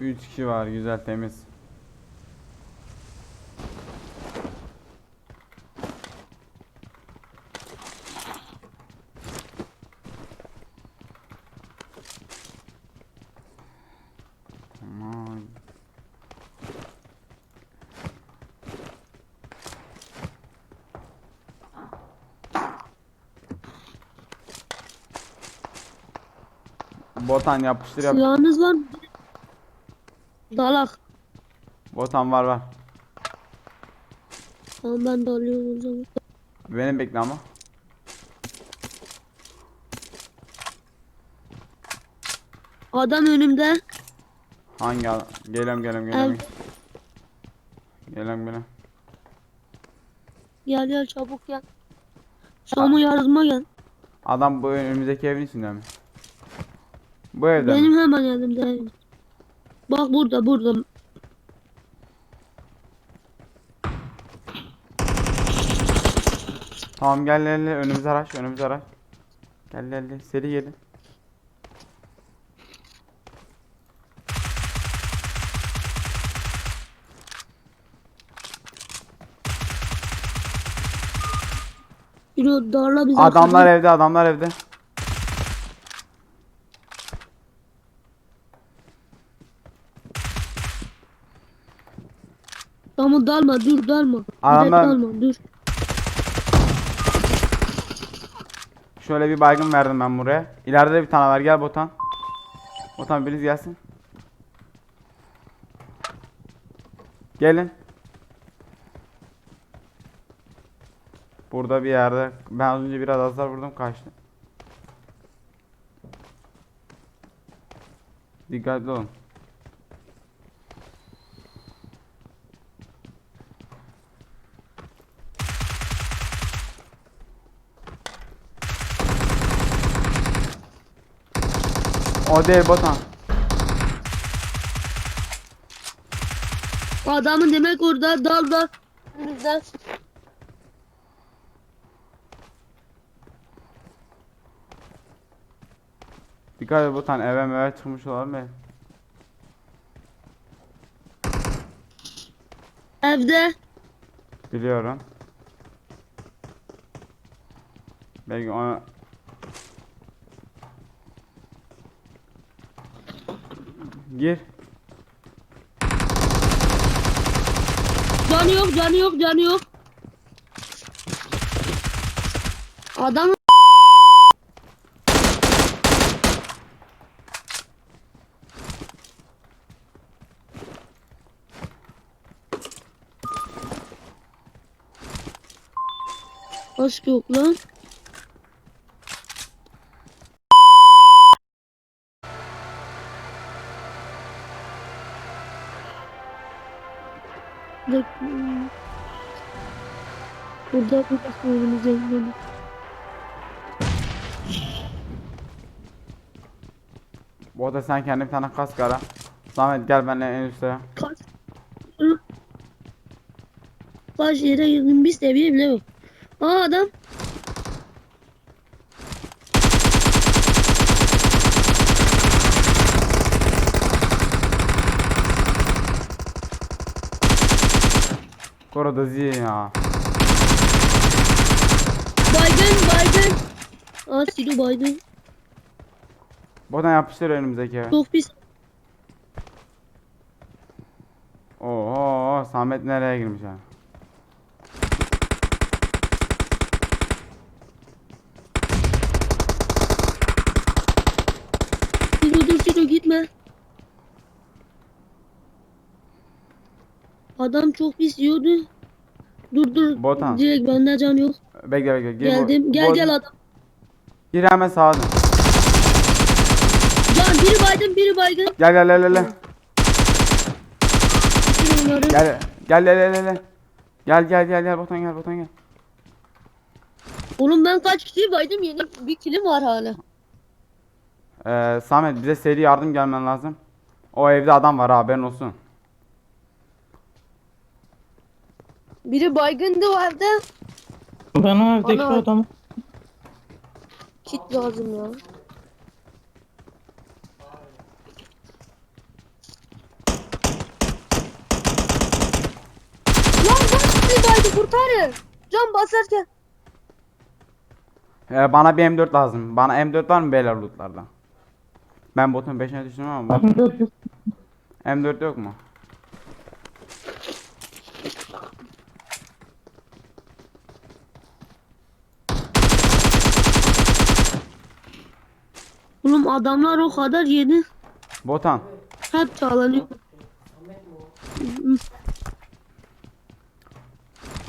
3 kişi var güzel temiz. Tamam. Botan yapıştır yap. Silahınız var mı? Dalak. Botan var var. Tamam ben de alıyorum o zaman. Beni bekle ama. Adam önümde. Hangi adam? Geliyorum geliyorum geliyorum. Geliyorum geliyorum. Gel gel çabuk gel. Samu yardıma gel. Adam bu önümüzdeki evin içinde mi? Bu evde mi? Benim hemen elimde. Bak burada burada. Tamam gel gel gel önümüze araç önümüze araç. Gel gel gel seri gelin. Yürü darla bizi. Adamlar evde adamlar evde. Samu dalma dur dalma. Adamlar- dalma dur. Şöyle bir baygın verdim ben buraya. İleride de bir tane var gel Botan. Botan biriniz gelsin. Gelin. Burada bir yerde. Ben az önce biraz azar vurdum kaçtı. Dikkatli olun. O değil Botan. Adamın demek orada dal dal. Önümüzde. Dikkat et Botan eve meve çıkmış olabilir. Evde. Biliyorum. Belki ona Gir. Canı yok canı yok canı yok. Adam Aşk yok lan. Bek- Burada burada sorunumuz evlenin. Bu arada sen kendine bir tane kask ara. Zahmet gel benimle en üstte. Hı? Kaç yere girdim bir seviye bile yok. Aa adam. Koru da zi ya. Baygın baygın. Aa Sido baygın. Buradan yapıştır önümüzdeki eve. Çok pis. Oo Samet nereye girmiş ya? Sido dur Sido gitme. Adam çok pis yiyordu. Dur dur. Botan. Direkt bende can yok. Bekle bekle. Bu- Geldim. Gel gel adam. Gir hemen sağa dön. Can biri baygın biri baygın. Gel gel gel gel. Gel gel gel gel gel. gel. Gel gel gel gel Botan gel Botan gel. Oğlum ben kaç kişi baydım yeni bir kilim var hala. Ee, Samet bize seri yardım gelmen lazım. O evde adam var haberin olsun. Biri baygın duvarda. Ben o evdeki Ana. adamı. Kit lazım ya. Lan bana bir kurtarın. Can basarken. Ee, bana bir M4 lazım. Bana M4 var mı beyler lootlarda? Ben botun 5'ine düştüm ama M4 yok mu? Oğlum adamlar o kadar yedi. Botan. Hep çalanıyor.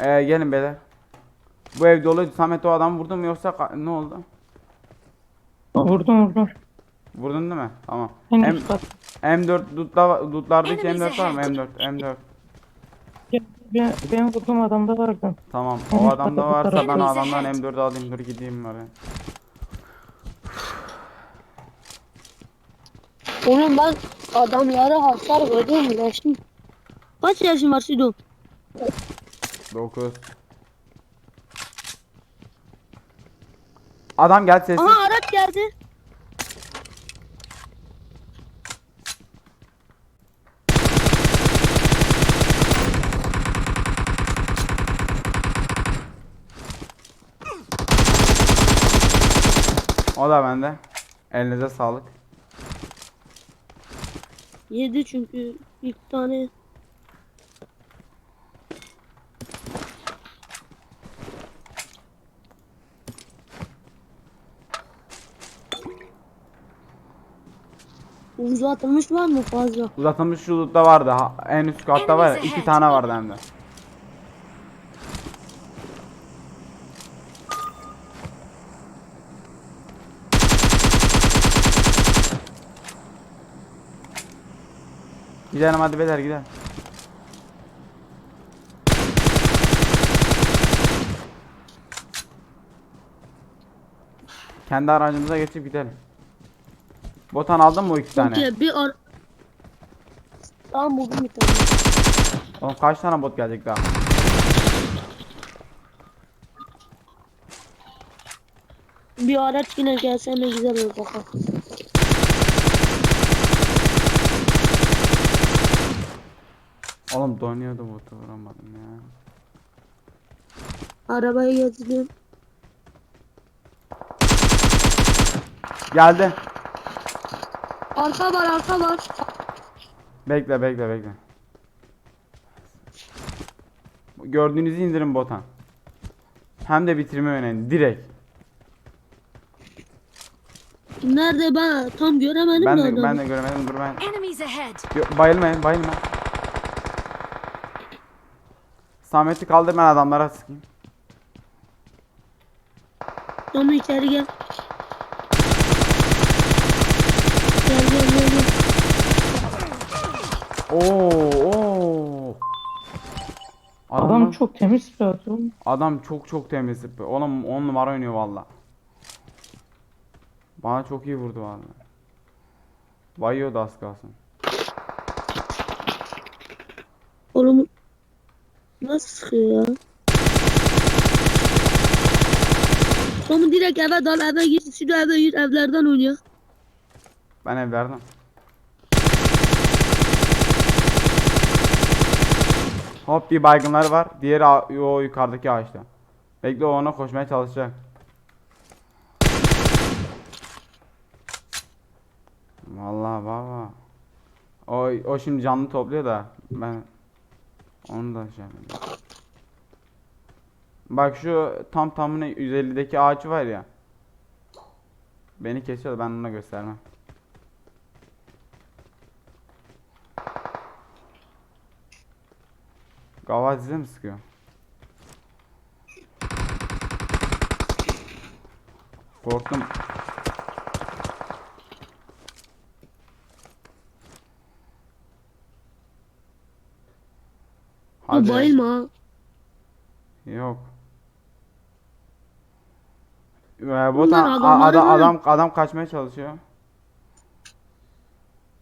Ee, gelin beyler. Bu ev dolu. Samet o adamı vurdu mu yoksa ne oldu? Vurdum vurdum. Vurdun değil mi? Tamam. M- üst kat. M4 lootla, lootlardaki Enemies M4 var mı? ahead. M4, M4. Ben, ben vurdum adamda vardı. Tamam. O adamda varsa ben adamdan ahead. M4 alayım. Dur gideyim oraya. Oğlum ben adamlara hasar verdim şimdi. Kaç yaşın var Sido? 9. Adam gel sesi. Aha araç geldi. O da bende. Elinize sağlık. Yedi çünkü ilk tane. Uzatılmış var mı fazla? Uzatılmış şu loot'ta vardı. Ha- En üst katta var ya. İki tane vardı hem de. Gidelim hadi beyler gidelim. Kendi aracımıza geçip gidelim. Botan aldın mı o iki tane? Okey bir ar... Tamam buldum bir tane. Oğlum kaç tane bot gelecek daha? Bir araç yine gelse ne güzel olur bakalım. Oğlum donuyordu botu vuramadım ya. Arabayı getiriyorum. Geldi. Arka var arka var. Bekle bekle bekle. Gördüğünüzü indirin botan. Hem de bitirme önemli. Direkt. Nerede ben tam göremedim Ben de de, adamı. ben de göremedim. Dur ben. Enemies ahead. Yo- Bayılmayın bayılma. Samet'i kaldır ben adamlara sıkayım. Tomu içeri gel. Gel gel gel gel. Oo oo. Adam Adam, çok temiz silah atıyor. adam çok çok temiz. Oğlum 10 numara oynuyor valla. Bana çok iyi vurdu valla. Bayıyordu az kalsın. Oğlum nasıl sıkıyor ya? Tomu direkt eve dal eve git. Şimdi eve git evlerden oynuyor. Ben evlerden. Hop bir baygınlar var. Diğeri o yukarıdaki ağaçta. Bekle ona koşmaya çalışacak. Vallahi baba. O, o şimdi canlı topluyor da ben onu da şey yapayım. Bak şu tam tamına 150'deki ağaç var ya. Beni kesiyor da ben ona göstermem. Gavat size mi sıkıyor? Korktum. Hadi. Bayılma. Yok. Ee, botan Bunlar a- adam adam adam kaçmaya çalışıyor.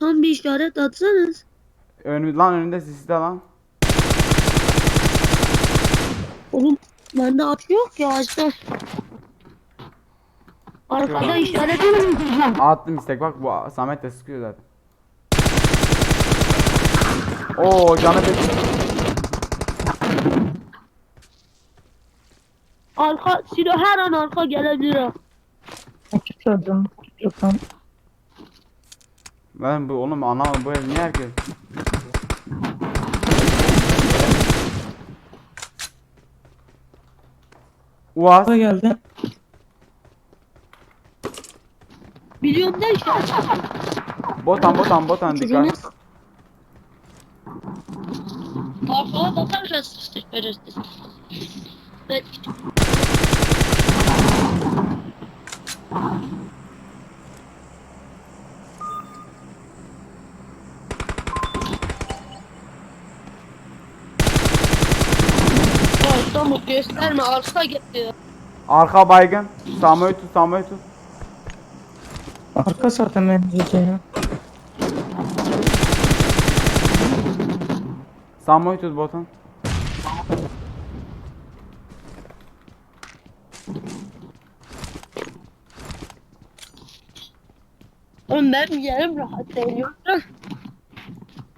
Tam bir işaret atsanız. Önümüz lan önünde sisi de lan. Oğlum bende at yok ya işte. Arkada işaret Attım istek bak bu Samet de sıkıyor zaten. Oo canı bir. Arka Silo her an arka gelebilir. Kilitledim. Kilitledim. Ben bu oğlum anlamadım bu ev niye herkes? Uaz. Arka geldi. Biliyorum da işte. Botan botan botan dikkat. Arkaya bakarsa sıçtık veririz. Evet. Ya Tamam gösterme arka gitti. Arka baygın. Samoyu tut Samoyu tut. Arka zaten benim diyeceğim. Samoyu tut botan. Oğlum benim yerim rahat değil.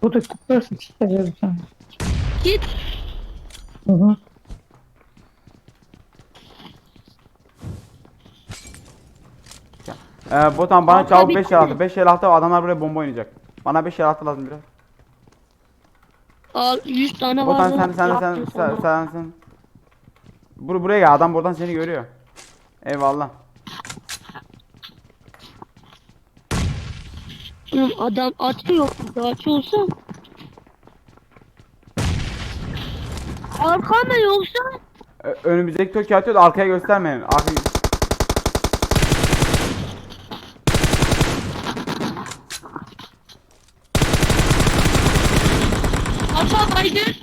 Bu da kilitler bir tane. git. Hı hı. Ee, botan bana Arka çabuk bitti 5 el attı. 5 el attı adamlar buraya bomba oynayacak. Bana 5 el attı lazım biraz. Al 100 tane Botan var. sen sen sen sen sen sen. Bur buraya gel adam buradan seni görüyor. Eyvallah. Oğlum adam atıyor. Burada aç olsa. Arka mı yoksa? Ö- önümüzdeki toki atıyor arkaya göstermeyin. Arka... Arka baygın.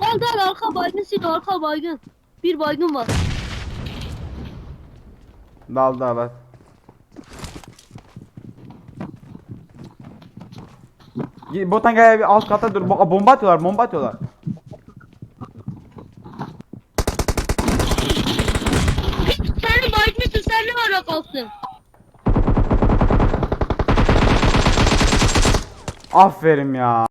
Gel gel sil arka baygın. Bir baygın var. Dal dal at. Gi- Botan gel bir alt kata dur. Bo- bomba atıyorlar, bomba atıyorlar. Senin baygınısın sen ne ara kalktın? Aferin ya.